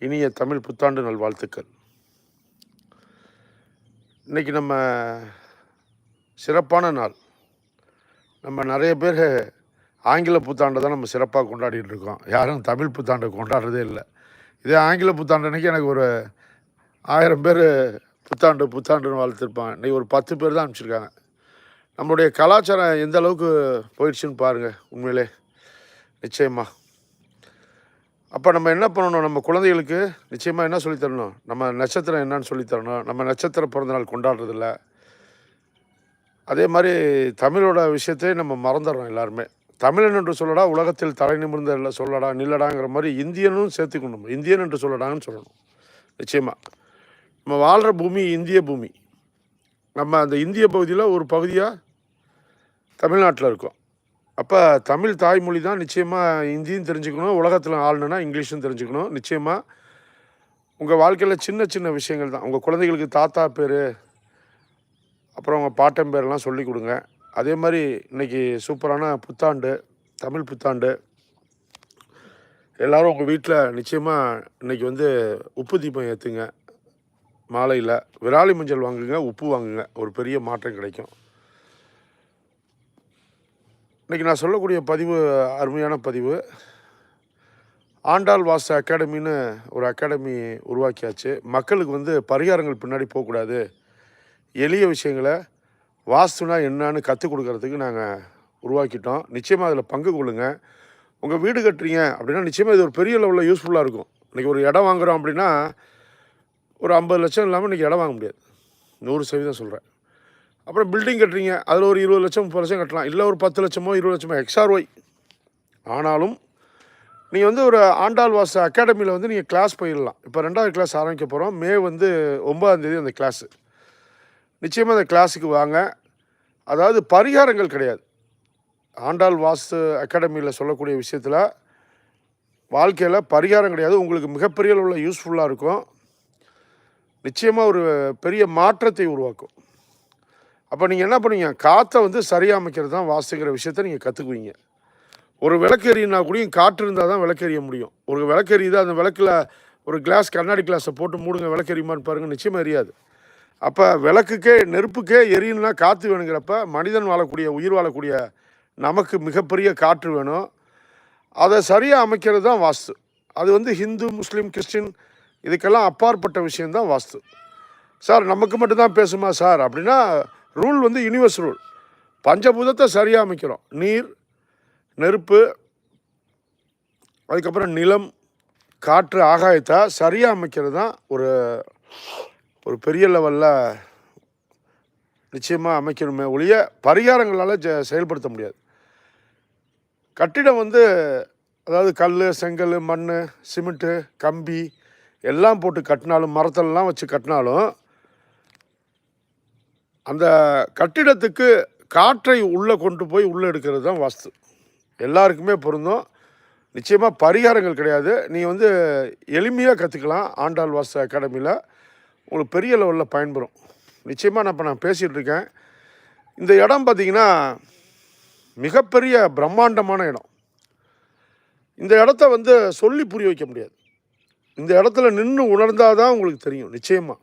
இனிய தமிழ் புத்தாண்டு நல்வாழ்த்துக்கள். இன்னைக்கு நம்ம சிறப்பான நாள். நம்ம நிறைய பேர் ஆங்கில புத்தாண்டை தான் நம்ம சிறப்பாக கொண்டாடிட்டு இருக்கோம். யாரும் தமிழ் புத்தாண்டை கொண்டாடுறதே இல்லை. இதே ஆங்கில புத்தாண்டு அன்னைக்கு எனக்கு ஒரு ஆயிரம் பேர் புத்தாண்டு புத்தாண்டுன்னு வாழ்த்துருப்பாங்க. இன்றைக்கி ஒரு பத்து பேர் தான் அனுப்பிச்சிருக்காங்க. நம்மளுடைய கலாச்சாரம் எந்த அளவுக்கு போயிடுச்சுன்னு பாருங்கள் உண்மையிலே. நிச்சயமாக அப்போ நம்ம என்ன பண்ணணும்? நம்ம குழந்தைகளுக்கு நிச்சயமாக என்ன சொல்லித் தரணும்? நம்ம நட்சத்திரம் என்னன்னு சொல்லித்தரணும் நம்ம நட்சத்திர பிறந்தநாள் கொண்டாடுறதில்ல. அதே மாதிரி தமிழோட விஷயத்தை நம்ம மறந்துடுறோம் எல்லாருமே. தமிழன் என்று சொல்லடா உலகத்தில் தலை நிமிர்ந்த இல்லை சொல்லடா நில்லடாங்கிற மாதிரி இந்தியனும் சேர்த்துக்கணும் இந்தியன் என்று சொல்லடான்னு சொல்லணும். நிச்சயமாக நம்ம வாழ்கிற பூமி இந்திய பூமி. நம்ம அந்த இந்திய பகுதியில் ஒரு பகுதியாக தமிழ்நாட்டில் இருக்கோம். அப்போ தமிழ் தாய்மொழி தான் நிச்சயமாக ஹிந்தியும் தெரிஞ்சுக்கணும் உலகத்தில் ஆளுனா இங்கிலீஷும் தெரிஞ்சுக்கணும். நிச்சயமாக உங்கள் வாழ்க்கையில் சின்ன சின்ன விஷயங்கள் தான். உங்கள் குழந்தைகளுக்கு தாத்தா பேர் அப்புறம் உங்கள் பாட்டன் பேரெல்லாம் சொல்லி கொடுங்க. அதே மாதிரி இன்னைக்கு சூப்பரான புத்தாண்டு தமிழ் புத்தாண்டு. எல்லோரும் உங்கள் வீட்டில் நிச்சயமாக இன்னைக்கு வந்து உப்பு தீபம் ஏற்றுங்க மாலையில் விராலி மஞ்சள் வாங்குங்க உப்பு வாங்குங்க. ஒரு பெரிய மாற்றம் கிடைக்கும். இன்றைக்கி நான் சொல்லக்கூடிய பதிவு அருமையான பதிவு. ஆண்டாள் வாச அகாடமின்னு ஒரு அகாடமி உருவாக்கியாச்சு. மக்களுக்கு வந்து பரிகாரங்கள் பின்னாடி போகக்கூடாது. எளிய விஷயங்களை வாஸ்துனா என்னன்னு கற்றுக் கொடுக்கறதுக்கு நாங்கள் உருவாக்கிட்டோம். நிச்சயமாக அதில் பங்கு கொள்ளுங்கள் உங்கள் வீடு கட்டுறீங்க அப்படின்னா நிச்சயமாக இது ஒரு பெரிய லெவலில் யூஸ்ஃபுல்லாக இருக்கும். இன்றைக்கி ஒரு இடம் வாங்குறோம் அப்படின்னா ஒரு ஐம்பது லட்சம் இல்லாமல் இன்றைக்கி இடம் வாங்க முடியாது. நூறு சதவீதம் சொல்கிறேன் அப்புறம் பில்டிங் கட்டுறீங்க. அதில் ஒரு இருபது லட்சம் முப்பது லட்சம் கட்டலாம். இல்லை ஒரு பத்து லட்சமோ இருபது லட்சமோ எக்ஸ்ஆர்ஒய் ஆனாலும் நீங்கள் வந்து ஒரு ஆண்டாள் வாச அகாடமியில் வந்து நீங்கள் கிளாஸ் போயிடலாம் இப்போ ரெண்டாவது கிளாஸ் ஆரம்பிக்க போகிறோம் மே வந்து ஒன்பதாந்தேதி அந்த கிளாஸு நிச்சயமாக அந்த கிளாஸுக்கு வாங்க. அதாவது பரிகாரங்கள் கிடையாது. ஆண்டாள் வாஸ்து அகாடமியில் சொல்லக்கூடிய விஷயத்தில் வாழ்க்கையில் பரிகாரம் கிடையாது. உங்களுக்கு மிகப்பெரிய அளவில் யூஸ்ஃபுல்லாக இருக்கும். நிச்சயமாக ஒரு பெரிய மாற்றத்தை உருவாக்கும். அப்போ நீங்கள் என்ன பண்ணுவீங்க? காற்றை வந்து சரியாக அமைக்கிறது தான் வாஸ்துங்கிற விஷயத்த நீங்கள் கற்றுக்குவீங்க ஒரு விளக்கு எரியினா கூடயும் காற்று இருந்தால் தான் விளக்கு முடியும். ஒரு விளக்கு அந்த விளக்கில் ஒரு கிளாஸ் கண்ணாடி கிளாஸை போட்டு மூடுங்க விளக்கெரியுமான்னு பாருங்கள் நிச்சயமாக எரியாது. அப்போ விளக்குக்கே நெருப்புக்கே எரியணும்னா காற்று வேணுங்கிறப்ப மனிதன் வாழக்கூடிய உயிர் வாழக்கூடிய நமக்கு மிகப்பெரிய காற்று வேணும். அதை சரியாக அமைக்கிறது தான் வாஸ்து. அது வந்து ஹிந்து முஸ்லீம் கிறிஸ்டின் இதுக்கெல்லாம் அப்பாற்பட்ட விஷயந்தான் வாஸ்து. சார் நமக்கு மட்டும்தான் பேசுமா சார்? அப்படின்னா ரூல் வந்து யூனிவர்ஸ் ரூல் பஞ்சபூதத்தை சரியாக அமைக்கிறோம். நீர் நெருப்பு அதுக்கப்புறம் நிலம் காற்று ஆகாயத்தை சரியாக அமைக்கிறது தான் ஒரு ஒரு பெரிய லெவலில் நிச்சயமாக அமைக்கணுமே ஒழிய பரிகாரங்களால் ஜ செயல்படுத்த முடியாது. கட்டிடம் வந்து அதாவது கல் செங்கல் மண் சிமெண்ட்டு கம்பி எல்லாம் போட்டு கட்டினாலும் மரத்தெல்லாம் வச்சு கட்டினாலும் அந்த கட்டிடத்துக்கு காற்றை உள்ளே கொண்டு போய் உள்ளே எடுக்கிறது தான் வாஸ்து. எல்லாருக்குமே பொருந்தும். நிச்சயமாக பரிகாரங்கள் கிடையாது. நீ வந்து எளிமையாக கற்றுக்கலாம் ஆண்டாள் வாஸ்து அகாடமியில் உங்களுக்கு பெரிய லெவலில் பயன்பெறும் நிச்சயமாக நான் இப்போ நான் பேசிகிட்டு இருக்கேன். இந்த இடம் பார்த்திங்கன்னா மிகப்பெரிய பிரம்மாண்டமான இடம். இந்த இடத்த வந்து சொல்லி புரிய வைக்க முடியாது. இந்த இடத்துல நின்று உணர்ந்தால் தான் உங்களுக்கு தெரியும். நிச்சயமாக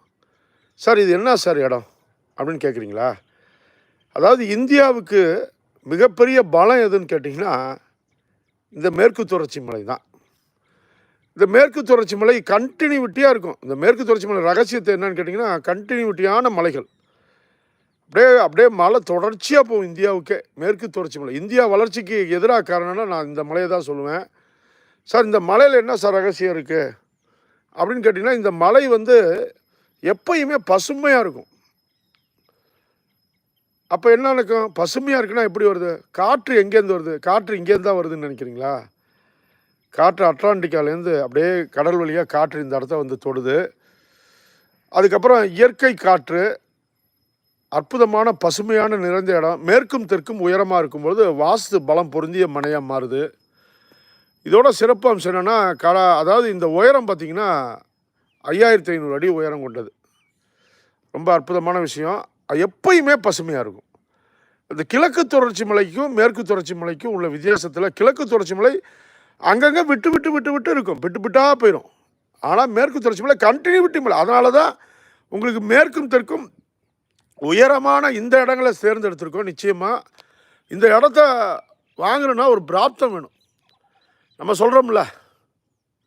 சார் இது என்ன சார் இடம்? அப்படின்னு கேட்குறீங்களா அதாவது இந்தியாவுக்கு மிகப்பெரிய பலம் எதுன்னு கேட்டிங்கன்னா இந்த மேற்கு தொடர்ச்சி மலை தான். இந்த மேற்கு தொடர்ச்சி மலை கண்டினியூட்டியாக இருக்கும். இந்த மேற்கு தொடர்ச்சி மலை ரகசியத்தை என்னன்னு கேட்டிங்கன்னா கண்டினியூட்டியான மலைகள். அப்படியே அப்படியே மலை தொடர்ச்சியாக போகும் இந்தியாவுக்கே மேற்கு தொடர்ச்சி மலை. இந்தியா வளர்ச்சிக்கு எதிராக காரணம்னா நான் இந்த மலையை தான் சொல்லுவேன். சார் இந்த மலையில் என்ன சார் ரகசியம் இருக்குது அப்படின்னு கேட்டிங்கன்னா இந்த மலை வந்து எப்பயுமே பசுமையாக இருக்கும். அப்போ என்ன நடக்கும்? பசுமையாக இருக்குன்னா எப்படி வருது? காற்று எங்கேருந்து வருது? காற்று இங்கேருந்து தான் வருதுன்னு நினைக்கிறீங்களா? காற்று அட்லாண்டிக்காலேருந்து அப்படியே கடல் வழியாக காற்று இந்த இடத்த வந்து தொடுது. அதுக்கப்புறம் இயற்கை காற்று அற்புதமான பசுமையான நிறைந்த இடம் மேற்கும் தெற்கும் உயரமாக இருக்கும்பொழுது வாஸ்து பலம் பொருந்திய மனையாக மாறுது. இதோட சிறப்பு அம்சம் என்னென்னா கட அதாவது இந்த உயரம் பார்த்திங்கன்னா ஐயாயிரத்தி ஐநூறு அடி உயரம் கொண்டது. ரொம்ப அற்புதமான விஷயம். அது எப்பயுமே பசுமையாக இருக்கும். இந்த கிழக்கு தொடர்ச்சி மலைக்கும் மேற்கு தொடர்ச்சி மலைக்கும் உள்ள வித்தியாசத்தில் கிழக்கு தொடர்ச்சி மலை அங்கங்கே விட்டு விட்டு விட்டு விட்டு இருக்கும். விட்டு விட்டாக போயிடும் ஆனால் மேற்கு தொடர்ச்சி மலை கண்டினியூட்டி மலை. அதனால தான் உங்களுக்கு மேற்கும் தெற்கும் உயரமான இந்த இடங்களை தேர்ந்தெடுத்திருக்கோம். நிச்சயமாக இந்த இடத்த வாங்கணுன்னா ஒரு பிராப்தம் வேணும். நம்ம சொல்கிறோம்ல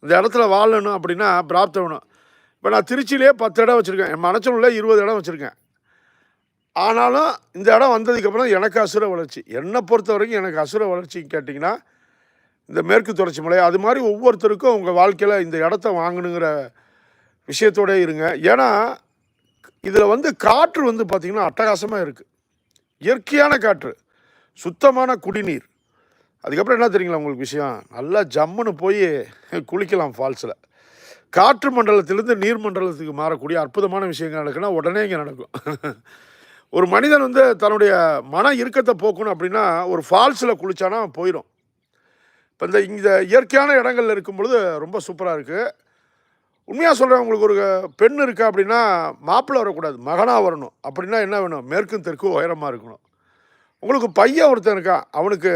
இந்த இடத்துல வாழணும் அப்படின்னா பிராப்தம் வேணும். இப்போ நான் திருச்சியிலே பத்து இடம் வச்சுருக்கேன். என் மனச்சூரில் இருபது இடம் வச்சுருக்கேன். ஆனாலும் இந்த இடம் வந்ததுக்கப்புறம் எனக்கு அசுர வளர்ச்சி. என்னை பொறுத்த வரைக்கும் எனக்கு அசுர வளர்ச்சின்னு கேட்டிங்கன்னா இந்த மேற்கு தொடர்ச்சி மலை அது மாதிரி ஒவ்வொருத்தருக்கும் உங்கள் வாழ்க்கையில் இந்த இடத்த வாங்கணுங்கிற விஷயத்தோட இருங்க. ஏன்னா இதில் வந்து காற்று வந்து பார்த்திங்கன்னா அட்டகாசமாக இருக்குது இயற்கையான காற்று சுத்தமான குடிநீர். அதுக்கப்புறம் என்ன தெரியுங்களா உங்களுக்கு விஷயம்? நல்லா ஜம்முன்னு போய் குளிக்கலாம் ஃபால்ஸில். காற்று மண்டலத்திலேருந்து நீர் மண்டலத்துக்கு மாறக்கூடிய அற்புதமான விஷயங்கள் நடக்குன்னா உடனே இங்கே நடக்கும். ஒரு மனிதன் வந்து தன்னுடைய மன இறுக்கத்தை போக்கணும் அப்படின்னா ஒரு ஃபால்ஸில் குளிச்சானா போயிடும். இப்போ இந்த இந்த இயற்கையான இடங்கள்ல இருக்கும் பொழுது ரொம்ப சூப்பராக இருக்குது உண்மையாக சொல்கிறேன் உங்களுக்கு ஒரு பெண் இருக்கா அப்படின்னா மாப்பிள்ளை வரக்கூடாது மகனாக வரணும். அப்படின்னா என்ன வேணும்? மேற்கும் தெற்கும் உயரமாக இருக்கணும். உங்களுக்கு பையன் ஒருத்தன் இருக்கான் அவனுக்கு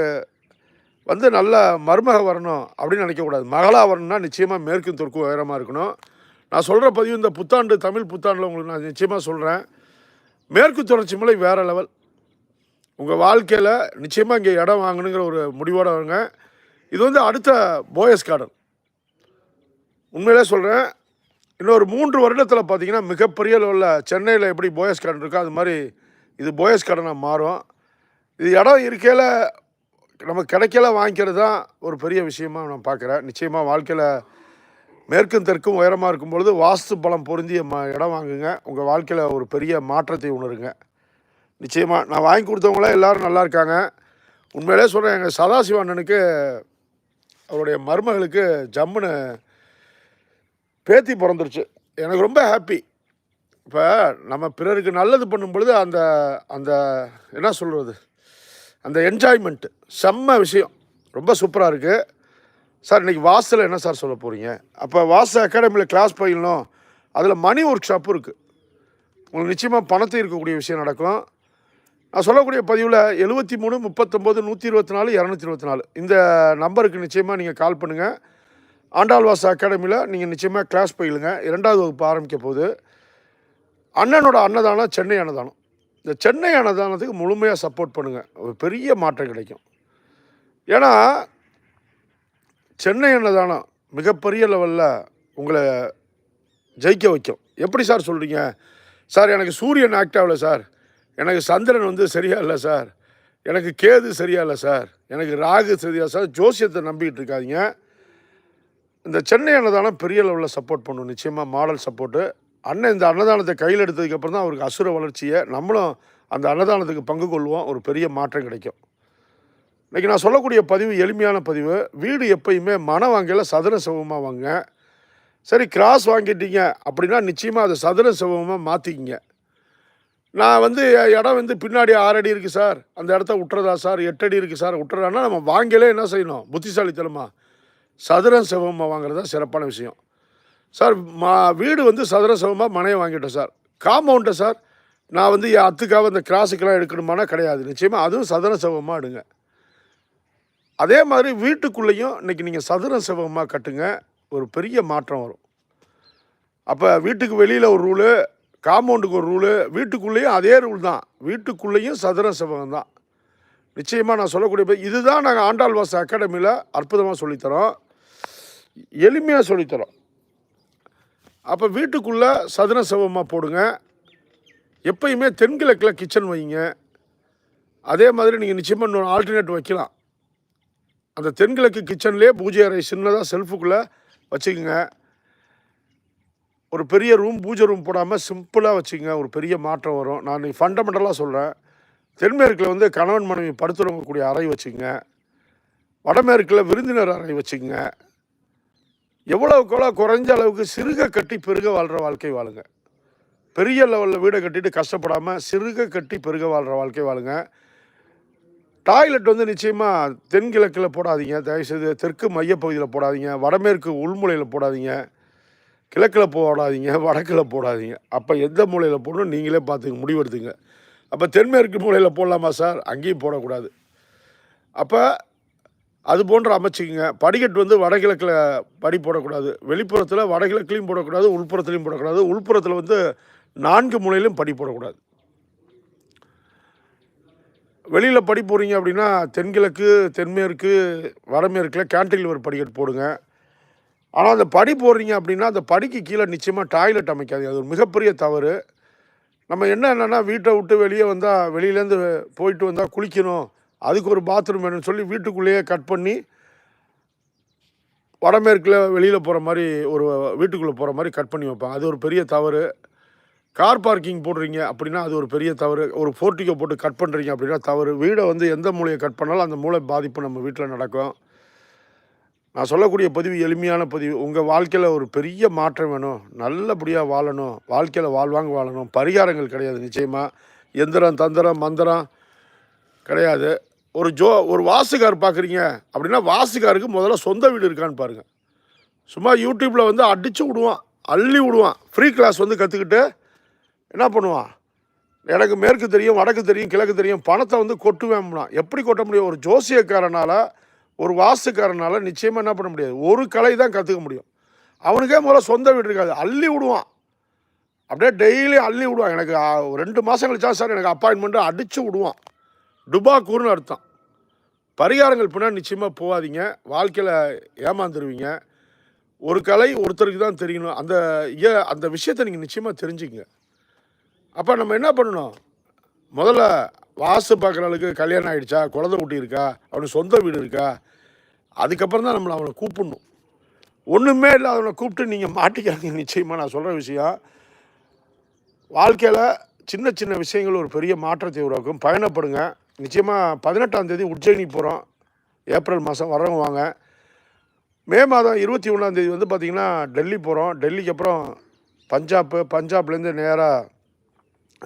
வந்து நல்ல மருமக வரணும் அப்படின்னு நினைக்கக்கூடாது. மகளாக வரணும்னா நிச்சயமாக மேற்கும் தெற்கும் உயரமாக இருக்கணும். நான் சொல்கிற பதிவு இந்த புத்தாண்டு தமிழ் புத்தாண்டில் உங்களுக்கு நான் நிச்சயமாக சொல்கிறேன் மேற்கு தொடர்ச்சி மலை வேறு லெவல் உங்கள் வாழ்க்கையில் நிச்சயமாக இங்கே இடம் வாங்கணுங்கிற ஒரு முடிவோடு வருங்க இது வந்து அடுத்த போயஸ் கார்டன் உண்மையிலே சொல்கிறேன் இன்னொரு மூன்று வருடத்தில் பார்த்தீங்கன்னா மிகப்பெரிய லெவலில் சென்னையில் எப்படி போயஸ் கார்டன் இருக்கோ அது மாதிரி இது போயஸ் கார்டனாக மாறும். இது இடம் இருக்கையில் நமக்கு கிடைக்கல வாங்கிக்கிறது தான் ஒரு பெரிய விஷயமாக நான் பார்க்குறேன் நிச்சயமாக வாழ்க்கையில் மேற்கும் தெற்கும் உயரமாக இருக்கும் பொழுது வாஸ்து பலம் பொருந்திய ம இடம் வாங்குங்க. உங்கள் வாழ்க்கையில் ஒரு பெரிய மாற்றத்தை உணருங்க. நிச்சயமாக நான் வாங்கி கொடுத்தவங்களாம் எல்லோரும் நல்லா இருக்காங்க. உண்மையிலே சொல்கிறேன் எங்கள் சதாசிவ அண்ணனுக்கு அவருடைய மருமகளுக்கு ஜம்முன்னு பேத்தி பிறந்துருச்சு. எனக்கு ரொம்ப ஹாப்பி இப்போ நம்ம பிறருக்கு நல்லது பண்ணும் பொழுது அந்த அந்த என்ன சொல்கிறது அந்த என்ஜாய்மெண்ட்டு செம்ம விஷயம். ரொம்ப சூப்பராக இருக்குது சார் இன்றைக்கி வாசலில் என்ன சார் சொல்ல போகிறீங்க அப்போ வாச அகாடமியில் கிளாஸ் பயிலணும் அதில் மணி ஒர்க் ஷாப்பும் இருக்குது உங்களுக்கு நிச்சயமாக பணத்தை இருக்கக்கூடிய விஷயம் நடக்கும். நான் சொல்லக்கூடிய பதிவில் எழுபத்தி மூணு முப்பத்தொம்போது நூற்றி இருபத்தி நாலு இரநூத்தி இருபத்தி நாலு. இந்த நம்பருக்கு நிச்சயமாக நீங்கள் கால் பண்ணுங்கள் ஆண்டாள்வாச அகாடமியில் நீங்கள் நிச்சயமாக கிளாஸ் பயிலுங்க. இரண்டாவது வகுப்பு ஆரம்பிக்க போகுது. அண்ணனோட அன்னதானம் சென்னை அன்னதானம். இந்த சென்னை அன்னதானத்துக்கு முழுமையாக சப்போர்ட் பண்ணுங்கள் ஒரு பெரிய மாற்றம் கிடைக்கும். ஏன்னா சென்னை அன்னதானம் மிகப்பெரிய லெவலில் உங்களை ஜெயிக்க வைக்கும். எப்படி சார் சொல்கிறீங்க சார் எனக்கு சூரியன் ஆக்ட் ஆகல சார். எனக்கு சந்திரன் வந்து சரியா இல்லை சார். எனக்கு கேது சரியா இல்லை சார். எனக்கு ராகு சரியா சார். ஜோசியத்தை நம்பிக்கிட்டு இருக்காதிங்க. இந்த சென்னை அன்னதானம் பெரிய லெவலில் சப்போர்ட் பண்ணும். நிச்சயமாக மாடல் சப்போர்ட்டு அண்ணன் இந்த அன்னதானத்தை கையில் எடுத்ததுக்கப்புறம் தான் அவருக்கு அசுர வளர்ச்சியை நம்மளும் அந்த அன்னதானத்துக்கு பங்கு கொள்வோம். ஒரு பெரிய மாற்றம் கிடைக்கும். இன்றைக்கி நான் சொல்லக்கூடிய பதிவு எளிமையான பதிவு வீடு எப்பயுமே மன வாங்கல சதுர சிவமாக வாங்க சரி கிராஸ் வாங்கிட்டீங்க அப்படின்னா நிச்சயமாக அதை சதுர சிவமாக மாற்றிக்கிங்க நான் வந்து இடம் வந்து பின்னாடி ஆறு அடி இருக்குது சார். அந்த இடத்த விட்டுறதா சார்? எட்டு அடி இருக்குது சார். விட்டுறான்னா நம்ம வாங்கலே என்ன செய்யணும்? புத்திசாலித்தனமா. சதுரம் சிவமாக வாங்குறது தான் சிறப்பான விஷயம். சார் மா வீடு வந்து சதுர சிவமாக மனையை வாங்கிட்டேன் சார். காம்பவுண்டை சார் நான் வந்து என் அத்துக்காக இந்த கிராஸுக்கெல்லாம் எடுக்கணுமானா கிடையாது. நிச்சயமாக அதுவும் சதுர சிவமாக எடுங்க. அதே மாதிரி வீட்டுக்குள்ளேயும் இன்றைக்கி நீங்கள் சதுர செவகமாக கட்டுங்க ஒரு பெரிய மாற்றம் வரும். அப்போ வீட்டுக்கு வெளியில் ஒரு ரூலு காம்பவுண்டுக்கு ஒரு ரூலு வீட்டுக்குள்ளேயும் அதே ரூல் தான். வீட்டுக்குள்ளேயும் சதுர செவகம் தான். நிச்சயமாக நான் சொல்லக்கூடிய இதுதான் நாங்கள் ஆண்டாள்வாச அகாடமியில் அற்புதமாக சொல்லித்தரோம். எளிமையாக சொல்லித்தரோம். அப்போ வீட்டுக்குள்ளே சதுர செவமாக போடுங்க. எப்பயுமே தென்கிழக்கில் கிச்சன் வைங்க. அதே மாதிரி நீங்கள் நிச்சயமாக இன்னொரு ஆல்டர்னேட் வைக்கலாம். அந்த தென்கிழக்கு கிச்சன்லேயே பூஜை அறை சின்னதாக செல்ஃபுக்குள்ளே வச்சுக்கோங்க. ஒரு பெரிய ரூம் பூஜை ரூம் போடாமல் சிம்பிளாக வச்சுக்கோங்க. ஒரு பெரிய மாற்றம் வரும். நான் ஃபண்டமெண்டலாக சொல்கிறேன் தென்மேற்கில் வந்து கணவன் மனைவி படுத்துறவங்கக்கூடிய அறை வச்சுக்கோங்க. வடமேற்கில் விருந்தினர் அறை வச்சுக்கங்க. எவ்வளோக்கெவ்வளோ எவ்வளோ குறைஞ்ச அளவுக்கு சிறுக கட்டி பெருக வாழ்கிற வாழ்க்கை வாழுங்க. பெரிய லெவலில் வீடை கட்டிட்டு கஷ்டப்படாமல் சிறுக கட்டி பெருக வாழ்கிற வாழ்க்கை வாழுங்க. டாய்லெட் வந்து நிச்சயமாக தென்கிழக்கில் போடாதீங்க. தயவுசெய்து தெற்கு மையப்பகுதியில் போடாதீங்க. வடமேற்கு உள்முலையில் போடாதீங்க. கிழக்கில் போடாதீங்க. வடக்கில் போடாதீங்க. அப்போ எந்த மூலையில் போடணும் நீங்களே பார்த்துங்க முடிவெடுத்துங்க. அப்போ தென்மேற்கு மூலையில் போடலாமா சார்? அங்கேயும் போடக்கூடாது. அப்போ அது போன்ற அமைச்சிக்கங்க. படிக்கட்டு வந்து வடகிழக்கில் படி போடக்கூடாது. வெளிப்புறத்தில் வடகிழக்குலையும் போடக்கூடாது உள்புறத்துலையும் போடக்கூடாது. உள்புறத்தில் வந்து நான்கு மூலையிலும் படி போடக்கூடாது. வெளியில் படி போகிறீங்க அப்படின்னா தென்கிழக்கு தென்மேற்கு வடமேற்கில் கேன்டிலிவர் படிக்கட்டு போடுங்க. ஆனால் அந்த படி போடுறீங்க அப்படின்னா அந்த படிக்கு கீழே நிச்சயமாக டாய்லெட் அமைக்காதீங்க. அது ஒரு மிகப்பெரிய தவறு. நம்ம என்ன என்னென்னா வீட்டை விட்டு வெளியே வந்தால் வெளியிலேருந்து போயிட்டு வந்தால் குளிக்கணும். அதுக்கு ஒரு பாத்ரூம் வேணும்னு சொல்லி வீட்டுக்குள்ளேயே கட் பண்ணி வடமேற்கில் வெளியில் போகிற மாதிரி ஒரு வீட்டுக்குள்ளே போகிற மாதிரி கட் பண்ணி வைப்பாங்க அது ஒரு பெரிய தவறு. கார் பார்க்கிங் போடுறீங்க அப்படின்னா அது ஒரு பெரிய தவறு. ஒரு போர்ட்டிக்கோ போட்டு கட் பண்ணுறீங்க அப்படின்னா தவறு. வீடை வந்து எந்த மூலையை கட் பண்ணாலும் அந்த மூளை பாதிப்பு நம்ம வீட்டில் நடக்கும். நான் சொல்லக்கூடிய பதிவு எளிமையான பதிவு. உங்கள் வாழ்க்கையில் ஒரு பெரிய மாற்றம் வேணும். நல்லபடியாக வாழணும். வாழ்க்கையில் வாழ்வாங்க வாழணும். பரிகாரங்கள் கிடையாது நிச்சயமாக எந்திரம் தந்திரம் மந்திரம் கிடையாது. ஒரு ஜோ ஒரு வாசுகார் பார்க்குறீங்க அப்படின்னா வாசுகாருக்கு முதல்ல சொந்த வீடு இருக்கான்னு பாருங்கள் சும்மா யூடியூப்பில் வந்து அடித்து விடுவான். அள்ளி விடுவான். ஃப்ரீ கிளாஸ் வந்து கற்றுக்கிட்டு என்ன பண்ணுவான்? எனக்கு மேற்கு தெரியும் வடக்கு தெரியும் கிழக்கு தெரியும். பணத்தை வந்து கொட்டுவேன்னா எப்படி கொட்ட முடியும்? ஒரு ஜோசியக்காரனால் ஒரு வாஸ்துக்காரனால் நிச்சயமாக என்ன பண்ண முடியாது. ஒரு கலை தான் கற்றுக்க முடியும். அவனுக்கே முதல்ல சொந்த வீடு இருக்காது. அள்ளி விடுவான். அப்படியே டெய்லி அள்ளி விடுவான். எனக்கு ரெண்டு மாதம் கழிச்சா சார் எனக்கு அப்பாயின்மெண்ட்டு அடித்து விடுவான். டுபாக்கூர்னு அர்த்தம். பரிகாரங்கள் பின்னாடி நிச்சயமாக போகாதீங்க. வாழ்க்கையில் ஏமாந்துருவீங்க. ஒரு கலை ஒருத்தருக்கு தான் தெரியணும். அந்த ஏ அந்த விஷயத்தை நீங்கள் நிச்சயமாக தெரிஞ்சுக்கங்க. அப்போ நம்ம என்ன பண்ணணும்? முதல்ல வாசு பார்க்குறவளுக்கு கல்யாணம் ஆகிடுச்சா குழந்தை குட்டி இருக்கா? அவனுக்கு சொந்த வீடு இருக்கா? அதுக்கப்புறம் தான் நம்மளை அவனை கூப்பிடணும். ஒன்றுமே இல்லை. அவனை கூப்பிட்டு நீங்கள் மாட்டிக்காதீங்க நிச்சயமாக நான் சொல்கிற விஷயம். வாழ்க்கையில் சின்ன சின்ன விஷயங்கள் ஒரு பெரிய மாற்றத்தை உருவாக்கும். பயணப்படுங்க. நிச்சயமாக பதினெட்டாம் தேதி உஜ்ஜயினி போகிறோம் ஏப்ரல் மாதம் வரவங்க வாங்க. மே மாதம் இருபத்தி ஒன்றாந்தேதி வந்து பார்த்திங்கன்னா டெல்லி போகிறோம் டெல்லிக்கு அப்புறம் பஞ்சாப் பஞ்சாப்லேருந்து நேராக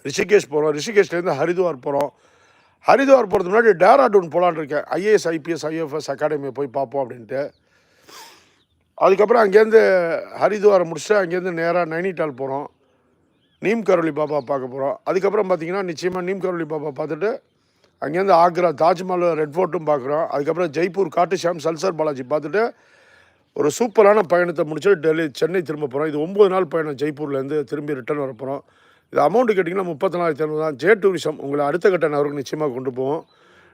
ரிஷிகேஷ் போகிறோம் ரிஷிகேஷ்லேருந்து ஹரித்வார் போகிறோம் ஹரித்வார் போகிறதுக்கு முன்னாடி டேராடூன் போகலான்னு இருக்கேன். ஐஏஎஸ் ஐபிஎஸ் ஐஎஃப்எஸ் அகாடமியை போய் பார்ப்போம் அப்படின்ட்டு. அதுக்கப்புறம் அங்கேருந்து ஹரித்வாரை முடிச்சுட்டு அங்கேருந்து நேராக நைனிடால் போகிறோம் நீம் கரோலி பாபா பார்க்க போகிறோம் அதுக்கப்புறம் பார்த்திங்கன்னா நிச்சயமாக நீம் கரோலி பாபா பார்த்துட்டு அங்கேருந்து ஆக்ரா தாஜ்மஹால் ரெட் ஃபோர்ட்டும் பார்க்குறோம். அதுக்கப்புறம் ஜெய்ப்பூர் காட்டு ஷாம் சல்சர் பாலாஜி பார்த்துட்டு ஒரு சூப்பரான பயணத்தை முடிச்சுட்டு டெல்லி சென்னை திரும்ப போகிறோம் இது ஒம்பது நாள் பயணம் ஜெய்ப்பூர்லேருந்து திரும்பி ரிட்டர்ன் வர போகிறோம் இது அமௌண்ட்டு கேட்டிங்கன்னா முப்பத்தி நாலாயிரத்தி ஐநூறு தான். ஜே டூரிசம் உங்களை அடுத்த கட்ட நகருக்கு நிச்சயமாக கொண்டு போவோம்.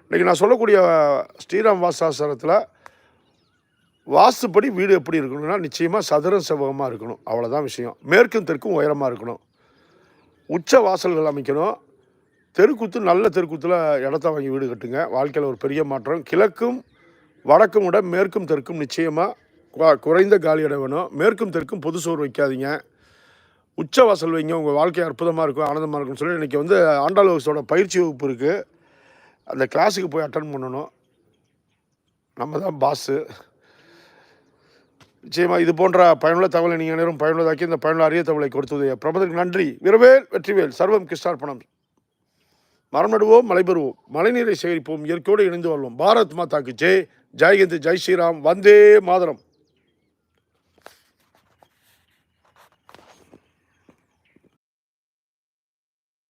இன்றைக்கி நான் சொல்லக்கூடிய ஸ்ரீராம் வாசாசனத்தில் வாஸ்துப்படி வீடு எப்படி இருக்கணும்னா நிச்சயமாக சதுரம் செவ்வகமாக இருக்கணும். அவ்வளோதான் விஷயம். மேற்கும் தெற்கும் உயரமாக இருக்கணும். உச்ச வாசல்கள் அமைக்கணும். தெருக்கூத்து நல்ல தெருக்கூத்தில் இடத்த வாங்கி வீடு கட்டுங்க. வாழ்க்கையில் ஒரு பெரிய மாற்றம். கிழக்கும் வடக்கும் விட மேற்கும் தெற்கும் நிச்சயமாக குறைந்த காலி இடம் வேணும். மேற்கும் தெற்கும் பொது சோறு வைக்காதீங்க. உச்ச வாசல் வைங்க உங்கள் வாழ்க்கை அற்புதமாக இருக்கும் ஆனந்தமாக இருக்கும்னு சொல்லி இன்றைக்கி வந்து ஆண்டாள் வகுசோட பயிற்சி வகுப்பு இருக்குது அந்த கிளாஸுக்கு போய் அட்டன் பண்ணணும். நம்ம தான் பாஸு நிச்சயமாக இது போன்ற பயனுள்ள தகவலை நீங்கள் அனைவரும் பயனுள்ளதாக்கி இந்த பயனுள்ள அரிய தகவலை கொடுத்தது பிரபதற்கு நன்றி. விரவேல் வெற்றிவேல். சர்வம் கிருஷ்ணார்ப்பணம் மரம் நடுவோம் மலை பெறுவோம். மழைநீரை சேகரிப்போம் இயற்கையோடு இணைந்து வாழ்வோம். பாரத் மாதாக்கு ஜெய். ஜெய்ஹிந்த் ஜெய் ஸ்ரீராம். வந்தே மாதரம்.